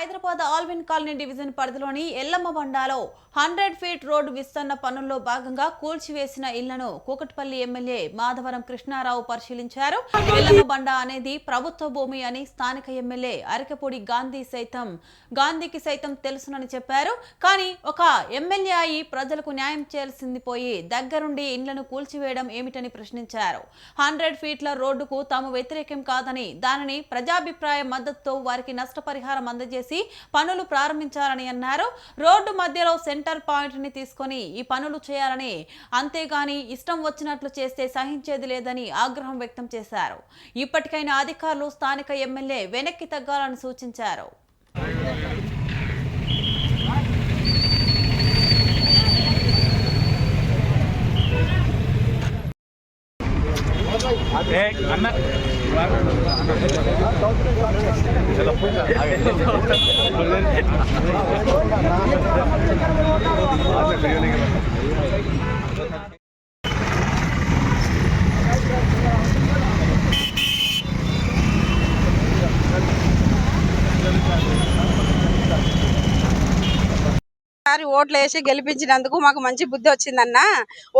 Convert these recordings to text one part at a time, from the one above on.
Hyderabad Alvin colony division పరిధిలోని ఎల్లమ్మ బండాలో hundred feet road విస్తరణ పనుల్లో భాగంగా కూల్చివేసిన ఇళ్ళను కూకట్పల్లి ఎమ్మెల్యే మాధవరం కృష్ణారావు పరిశీలించారు. ఎల్లమ్మ బండ అనేది ప్రభుత్వ భూమి అని స్థానిక ఎమ్మెల్యే అరకపూడి గాంధీ సైతం గాంధీకి సైతం తెలుసునని చెప్పారు. కానీ ఒక ఎమ్మెల్యే అయి ప్రజలకు న్యాయం చేయాల్సింది పోయి దగ్గరుండి ఇళ్ళను కూల్చివేయడం ఏమిటని ప్రశ్నించారు. హండ్రెడ్ ఫీట్ల రోడ్డుకు తాము వ్యతిరేకం కాదని దానిని ప్రజాభిప్రాయ మద్దతుతో వారికి నష్టపరిహారం అందజేసి పనులు ప్రారంభించాలని అన్నారు. రోడ్డు మధ్యలో సెంటర్ పాయింట్ని తీసుకొని ఈ పనులు చేయాలని అంతేగాని ఇష్టం వచ్చినట్లు చేస్తే సహించేది లేదని ఆగ్రహం వ్యక్తం చేశారు. ఇప్పటికైనా అధికారులు స్థానిక ఎమ్మెల్యే వెనక్కి తగ్గాలని సూచించారు. ఏ అన్న ఒకసారి ఓట్లు వేసి గెలిపించినందుకు మాకు మంచి బుద్ధి వచ్చిందన్న.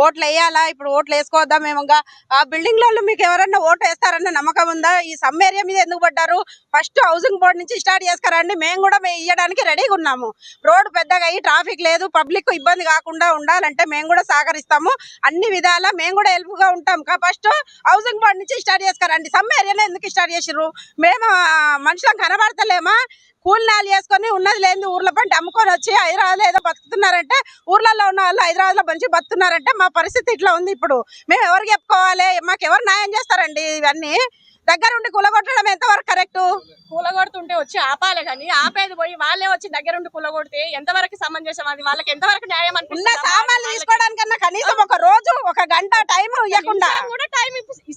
ఓట్లు వేయాలా? ఇప్పుడు ఓట్లు వేసుకోవద్దా మేము ఇంకా. ఆ బిల్డింగ్లో మీకు ఎవరన్నా ఓట్లు వేస్తారన్న నమ్మకం ఉందా? ఈ సమ్ ఏరియా మీద ఎందుకు పడ్డారు? ఫస్ట్ హౌసింగ్ బోర్డు నుంచి స్టార్ట్ చేసుకురండి. మేము కూడా మేము ఇవ్వడానికి రెడీగా ఉన్నాము. రోడ్డు పెద్దగా అయ్యి ట్రాఫిక్ లేదు. పబ్లిక్ ఇబ్బంది కాకుండా ఉండాలంటే మేము కూడా సహకరిస్తాము. అన్ని విధాలా మేము కూడా హెల్ప్గా ఉంటాం. ఉంటాం ఫస్ట్ హౌసింగ్ బోర్డు నుంచి స్టార్ట్ చేసుకురండి. సమ్ ఏరియాలో ఎందుకు స్టార్ట్ చేసారు మేము మనుషులకు కనబడతలేమా? కూలినాలు చేసుకొని ఉన్నది లేని ఊర్ల పంట అమ్ముకొని వచ్చి హైదరాబాద్ ఏదో బతుకుతున్నారంటే ఊర్లలో ఉన్న వాళ్ళు హైదరాబాద్లో మంచి బతుకుతున్నారంటే మా పరిస్థితి ఇట్లా ఉంది ఇప్పుడు. మేము ఎవరికి చెప్పుకోవాలి? మాకు ఎవరు న్యాయం చేస్తారండి ఇవన్నీ? దగ్గరుండి కూలగొట్టడం ఎంతవరకు కరెక్ట్? కూలగొడుతుంటే వచ్చి ఆపాలి కానీ ఆపేది పోయి వాళ్ళే వచ్చి దగ్గరుండి కూలగొడితే ఎంతవరకు సమంజసం అది? వాళ్ళకి ఎంతవరకు న్యాయం అనిపిస్తుంది సామాన్లు తీసుకోవడానికన్నా కనీసం ఒక రోజు ఒక గంట టైం ఇవ్వకుండా. కూడా టైం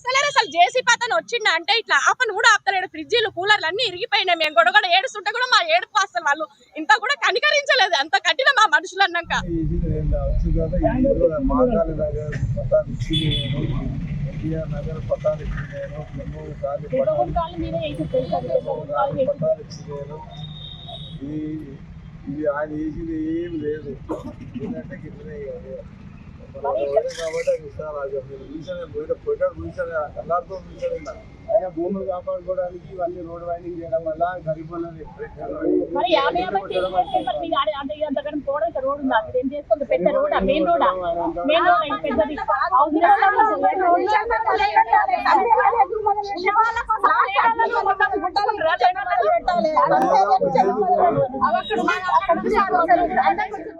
ఇస్తలేరు అసలు జేసీ అతను వచ్చిండ అంటే ఇట్లా ఆపని కూడా ఆపుతలేడు ఫ్రిడ్జీలు కూలర్లు అన్ని ఇరిగిపోయినాయి మేము కూడా కూడా ఏడుస్తుంటే కూడా మా ఏడుపు అసలు వాళ్ళు ఇంత కూడా కనికరించలేదు అంత కట్టిన మా మనుషులు అన్నాక మాగాలి నగర్ పతాలు ఇచ్చి ఎన్టీఆర్ ఇది ఇది ఆయన వేసింది ఏం లేదు ఎందుకంటే కిందనే ఆయన భూములు కాపాడుకోవడానికి ఇవన్నీ రోడ్ వైండింగ్ చేయడం వల్ల గరీబ్ వాళ్ళని మరి యాభై యాభై చేసి మరి మీకు ఆడ- అంటే ఇదంతా కానీ పోవడం ఇక్కడ రోడ్ ఉందా మీరు ఏం చేసుకోండి పెద్ద road main road main road ఇది పెద్దది హౌసింగ్ రోడ్ పెట్టాలి.